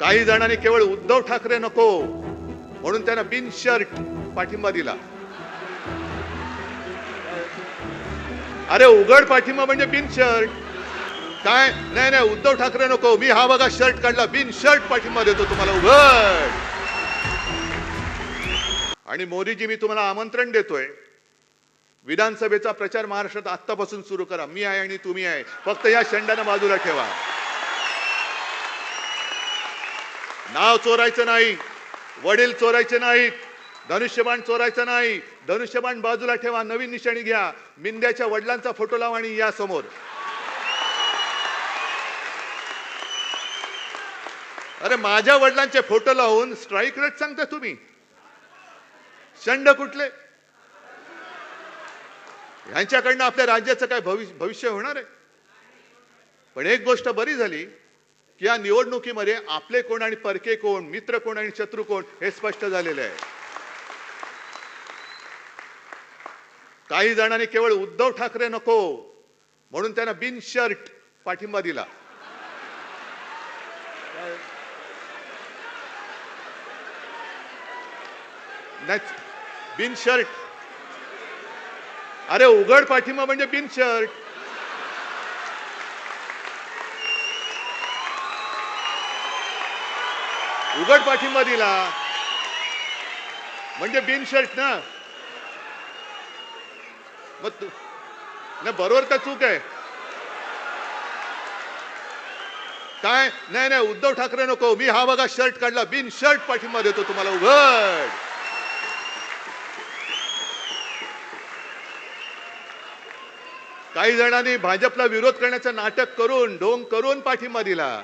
काही जणांनी केवळ उद्धव ठाकरे नको म्हणून त्यांना बिन शर्ट पाठिंबा दिला. अरे उघड पाठिंबा म्हणजे बिन शर्ट काय? नाही नाही उद्धव ठाकरे नको. मी हा बघा शर्ट काढला. बिन शर्ट पाठिंबा देतो तुम्हाला. उघड. आणि मोदीजी मी तुम्हाला आमंत्रण देतोय. विधानसभेचा प्रचार महाराष्ट्रात आत्तापासून सुरू करा. मी आहे आणि तुम्ही आहे. फक्त या शंडानं बाजूला ठेवा. नाव चोरायचं नाही वडील चोरायचे नाहीत धनुष्यबाण चोरायचं नाही धनुष्यबाण बाजूला ठेवा नवीन निशाणी घ्या मिंद्याच्या वडिलांचा फोटो लावा आणि या समोर. अरे माझ्या वडिलांचे फोटो लावून स्ट्राईक रेट सांगता तुम्ही? शंड कुठले? यांच्याकडनं आपल्या राज्याचं काय भविष्य भविष्य होणार आहे? पण एक गोष्ट बरी झाली या निवडणुकीमध्ये आपले कोण आणि परके कोण मित्र कोण आणि शत्रू कोण हे स्पष्ट झालेले आहे. काही जणांनी केवळ उद्धव ठाकरे नको म्हणून त्यांना बिन शर्ट पाठिंबा दिला. नाही बिन शर्ट. अरे उघड पाठिंबा म्हणजे बिन शर्ट. उघड पाठिंबा दिला. म्हणजे बिन शर्ट ना? मग तू नाही बरोबर का चूक आहे? काय? नाही नाही उद्धव ठाकरे नको. मी हा बघा शर्ट काढला. बिन शर्ट पाठिंबा देतो तुम्हाला. उघड! काही जणांनी भाजपला विरोध करण्याचं नाटक करून ढोंग करून पाठिंबा दिला.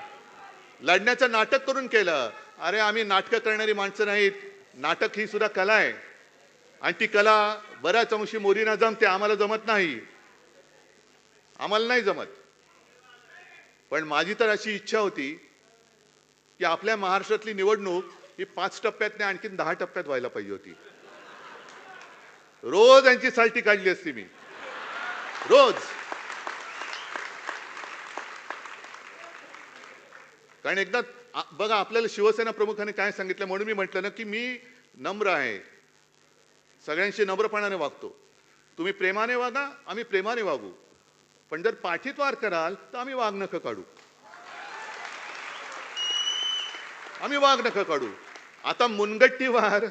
लढण्याचं नाटक करून केलं. अरे आम्ही नाटकं करणारी माणसं नाहीत. नाटक ही सुद्धा कला आहे. आणि ती कला बऱ्याच अंशी मोदींना जमते आम्हाला जमत नाही. आम्हाला नाही जमत. पण माझी तर अशी इच्छा होती की आपल्या महाराष्ट्रातली निवडणूक ही पाच टप्प्यात नाही आणखीन दहा टप्प्यात व्हायला पाहिजे होती. रोज यांची साल्टी काढली असती मी. रोज. कारण एकदा बघा आपल्याला शिवसेना प्रमुखाने काय सांगितलं म्हणून मी म्हटलं ना की मी नम्र आहे. सगळ्यांशी नम्रपणाने वागतो. तुम्ही प्रेमाने वागा आम्ही प्रेमाने वागू. पण जर पाठीत वार कराल तर आम्ही वाघ नखं काढू. आम्ही वाघ नखं काढू. आता मुनगट्टी वार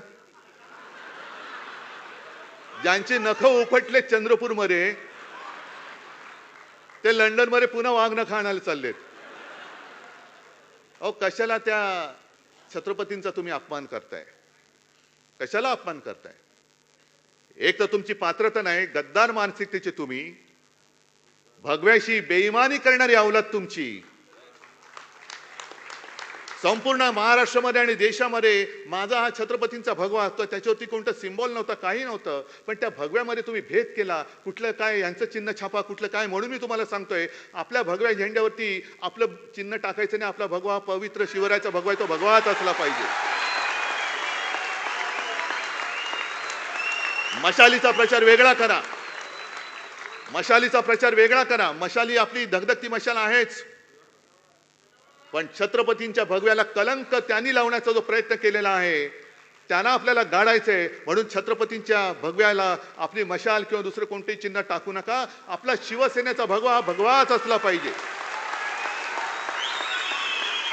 ज्यांचे नख उपटले चंद्रपूरमध्ये ते लंडनमध्ये पुन्हा वाघ नखं आणायला चाललेत. अहो कशाला त्या छत्रपतींचा तुम्ही अपमान करताय? कशाला अपमान करताय? एक तर तुमची पात्रता नाही गद्दार मानसिकतेची तुम्ही. भगव्याशी बेईमानी करणारी अवलत तुमची. संपूर्ण महाराष्ट्रामध्ये आणि देशामध्ये माझा हा छत्रपतींचा भगवा असतो. त्याच्यावरती कोणतं सिम्बॉल नव्हतं काही नव्हतं. पण त्या भगव्यामध्ये तुम्ही भेद केला. कुठलं काय यांचं चिन्ह छापा कुठलं काय म्हणून मी तुम्हाला सांगतोय. आपल्या भगव्या झेंड्यावरती आपलं चिन्ह टाकायचं नाही. आपला भगवा पवित्र शिवरायाचा भगवा तो भगवाच असला पाहिजे. मशालीचा प्रचार वेगळा करा. मशालीचा प्रचार वेगळा करा. मशाली आपली धगधगती मशाल आहेच. पण छत्रपतींच्या भगव्याला कलंक त्यांनी लावण्याचा जो प्रयत्न केलेला आहे त्यांना आपल्याला गाडायचंय म्हणून छत्रपतींच्या भगव्याला आपली मशाल किंवा दुसरं कोणतेही चिन्ह टाकू नका. आपला शिवसेनेचा भगवा हा भगवाच असला पाहिजे.